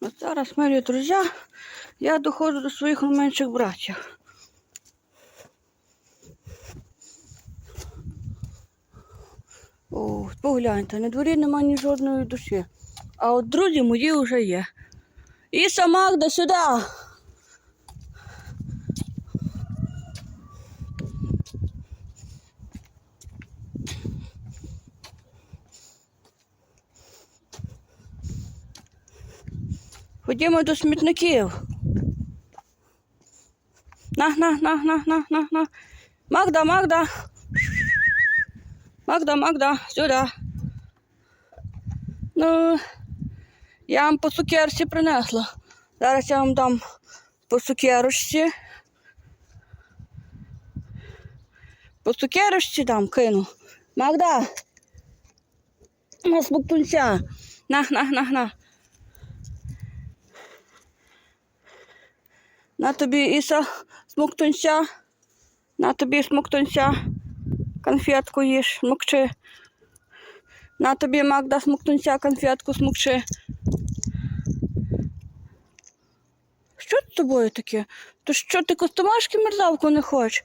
От зараз, мої друзі, я доходжу до своїх менших братів. О, погляньте, на дворі нема ні жодної душі. А от друзі мої вже є. І Іса до сюди. Ходімо до смітників. На, на, на, на, на, на, на. Магда, Магда. Магда, Магда, сюди. Ну, я вам по цукерці принесла. Зараз я вам дам по цукерочці. По цукерочці дам кину. Магда. На смоктунця. На, на, на, на. На тобі Іса смоктунця. На тобі смоктунця. Конфетку їж, смокчи. На тобі Магда смоктунця, конфетку смокчи. Що з тобою таке? То що ти костомашки мерзавку не хочеш?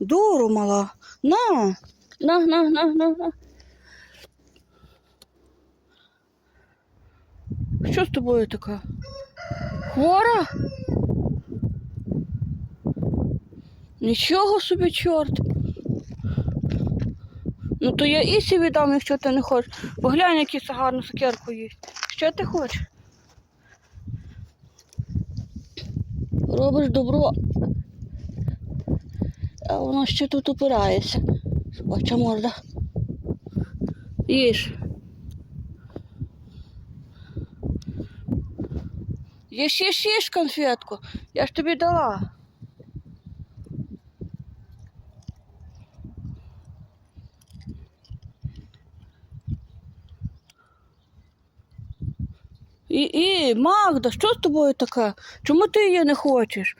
Дуру мала. На, на, на, на, на, на. Що з тобою таке? Хвора? Нічого собі, чорт. Ну то я Ісі віддам, якщо ти не хочеш. Поглянь, який це гарну цукерку їсть. Що ти хочеш? Робиш добро. А воно ще тут упирається. Собача морда. Їж. Їж, їж, їж конфетку. Я ж тобі дала. І, і, Магда, що з тобою таке? Чому ти її не хочеш?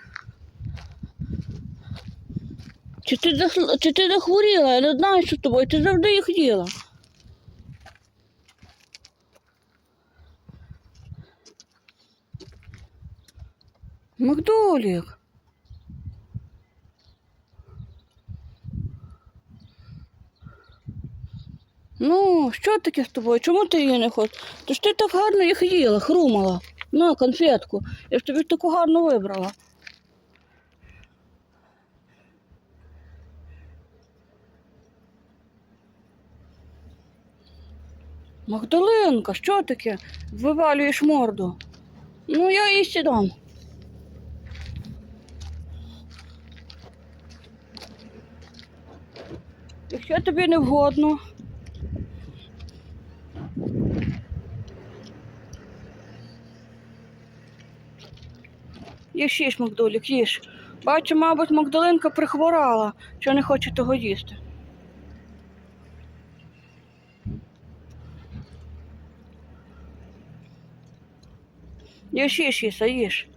Чи ти, захл- чи ти захворіла? Я не знаю, що з тобою. Ти завжди їх їла. Макдолік. Ну, що таке з тобою? Чому ти її не хочеш? Ж ти так гарно їх їла, хрумала. На конфетку. Я ж тобі таку гарну вибрала. Магдалинка, що таке? Вивалюєш морду. Ну, я їй сідам. Якщо тобі не вгодно. Їж їж, Макдолік, їж. Бачу, мабуть, Магдалинка прихворала, що не хоче того їсти. Їж, їж, Іса, їж.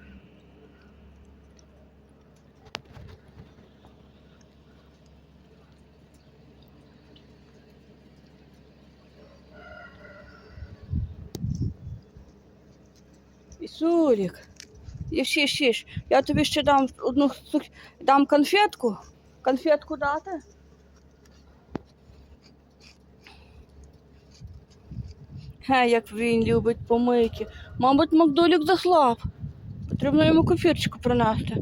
Ісулік. Їж, їж, їж. Я тобі ще дам одну дам конфетку. Конфетку дати? Ге, як він любить помийки. Мабуть, Макдолік заслаб. Потрібно йому кофірчику принести.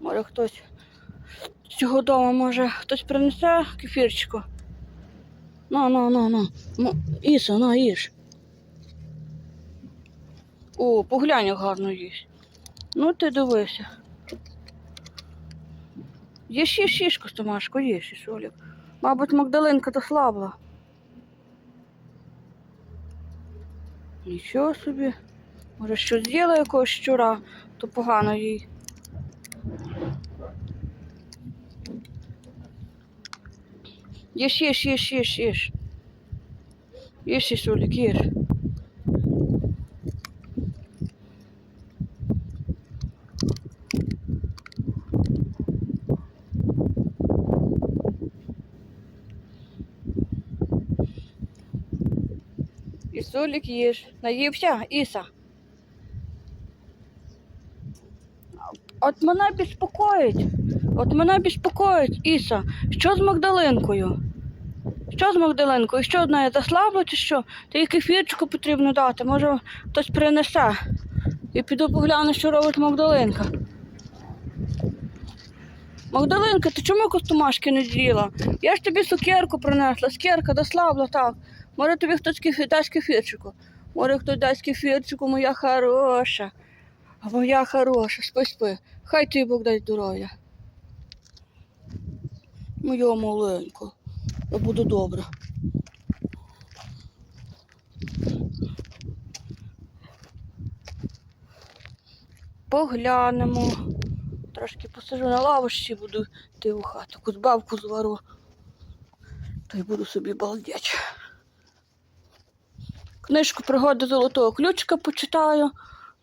Може хтось з цього дому, може, хтось принесе кефірчику. На, на, на, на. Ну, Іса, на, їж. О, поглянь, гарно їсть. Ну ти дивися. Їж, їж, їж, Костомашко, їж, Ісолік. Мабуть, Магдалинка то слабла. Нічого собі. Може, що з'їла якогось щура, то погано їй. Їж, їж, їж, їж, їж. Їж, Ісолік, їж. Ісулік їж. Наївся, Іса. От мене безпокоїть. От мене безпокоїть, Іса. Що з Магдалинкою? Що з Магдалинкою? Що одна я заслабла чи що? Та їй кефірчику потрібно дати. Може хтось принесе. І піду погляну, що робить Магдалинка. Магдалинка, ти чому костомашки не з'їла? Я ж тобі цукерку принесла, цукерка дослабла так. Може тобі хтось кефір, дасть кефірчику. Може хтось дасть кефірчику, моя хороша. А моя хороша, спи, спи. Хай тобі Бог дасть здоров'я. Моя маленька. Я буду добра. Поглянемо. Трошки посижу на лавочці, буду йти у хату. Кузбавку звару. То й буду собі балдять. Книжку пригоди золотого ключика почитаю.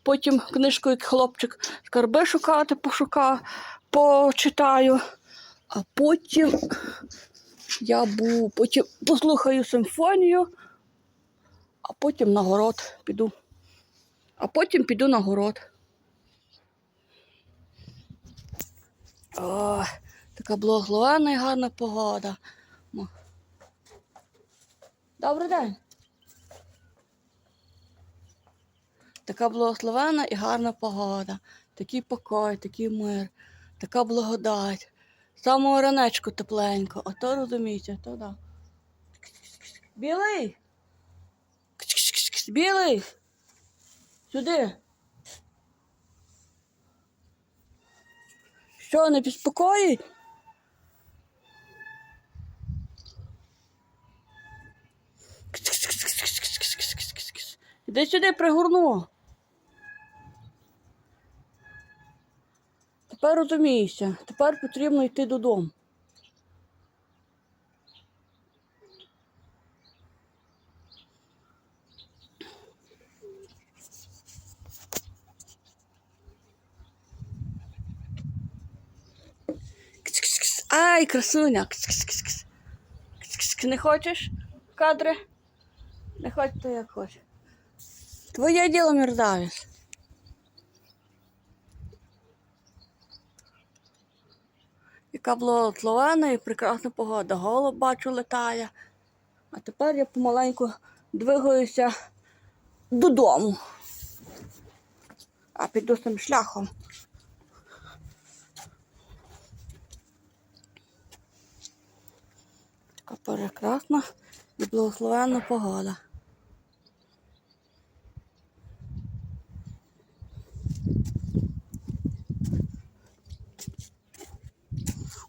Потім книжку, як хлопчик скарби шукати, пошукаю, почитаю. А потім я буду, потім послухаю симфонію, а потім на город піду. А потім піду на город. О, така благословенна і гарна погода. Добрий день. Така благословенна і гарна погода. Такий покой, такий мир, така благодать. Самого ранечку тепленько. Ото розумієте, то да. Білий. Білий. Сюди. Що, не безпокоїть? Іди сюди пригорну. Тепер розумієшся, тепер потрібно йти додому. Ай, красуня. Кс-кс-кс. Кс-кс-кс. Не хочеш кадри? Не хоч то як хочеш. Твоє діло мерзавець. Яка була тловена і прекрасна погода. Голуб бачу летає. А тепер я помаленьку двигаюся додому. А піду цим шляхом. Така прекрасна і благословенна погода.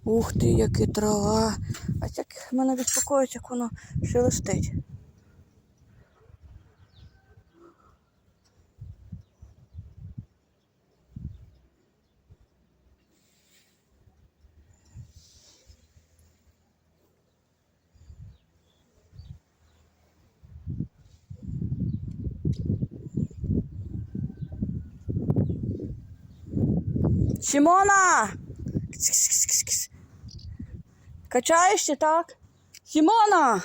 Ух ти, яка трава. А як мене безпокоїть, як воно шелестить. Сімона! Качаєшся, так? Сімона!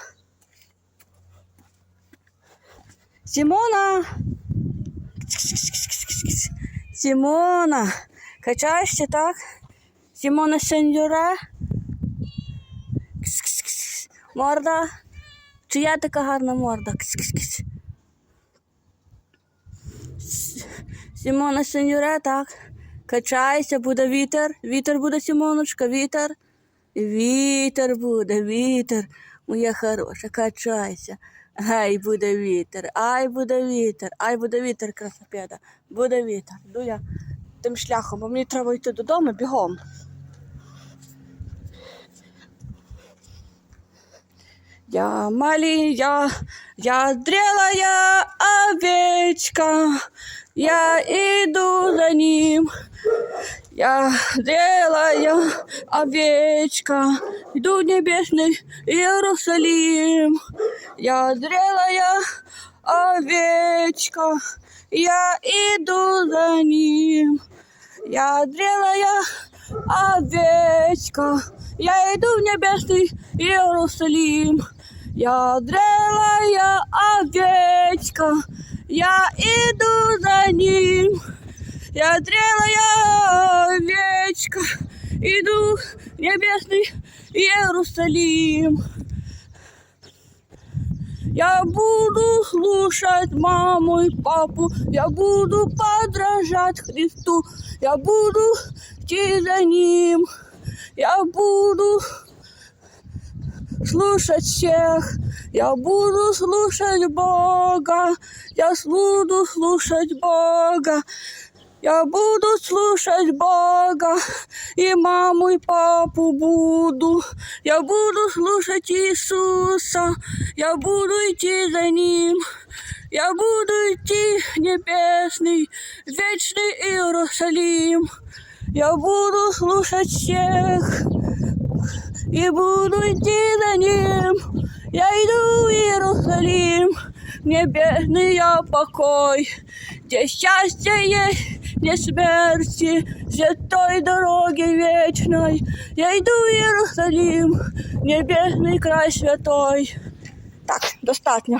Сімона! Сімона! Качаєшся, так? Сімона сеньоре? Морда? Чия така гарна морда? Сімона сеньоре, так? Качайся, буде вітер. Вітер буде, Сімоночка, вітер. Вітер буде, вітер. Моя хороша, качайся. Ай, буде вітер, ай буде вітер, ай буде вітер, красопеда. Буде вітер. Йду я тим шляхом, бо мені треба йти додому бігом. Я маленькая, я зрелая овечка, я иду за ним. Я зрелая овечка, иду в небесный Иерусалим. Я зрелая овечка, я иду за ним. Я зрелая овечка, я иду в небесный Иерусалим. Я зрелая овечка. я иду за ним. Я зрелая овечка, иду в небесный Иерусалим. Я буду слушать маму и папу, я буду подражать Христу, я буду идти за Ним, я буду слушать всех, я буду слушать Бога, я буду слушать Бога. Я буду слушать Бога, и маму, и папу буду. Я буду слушать Иисуса, я буду идти за Ним. Я буду идти в небесный, вечный Иерусалим. Я буду слушать всех и буду идти за Ним. Я иду в Иерусалим, небесный я покой, где счастье есть, не смерти, святой дороги вечной. Я иду в Иерусалим, небесный край святой. Так, достатньо.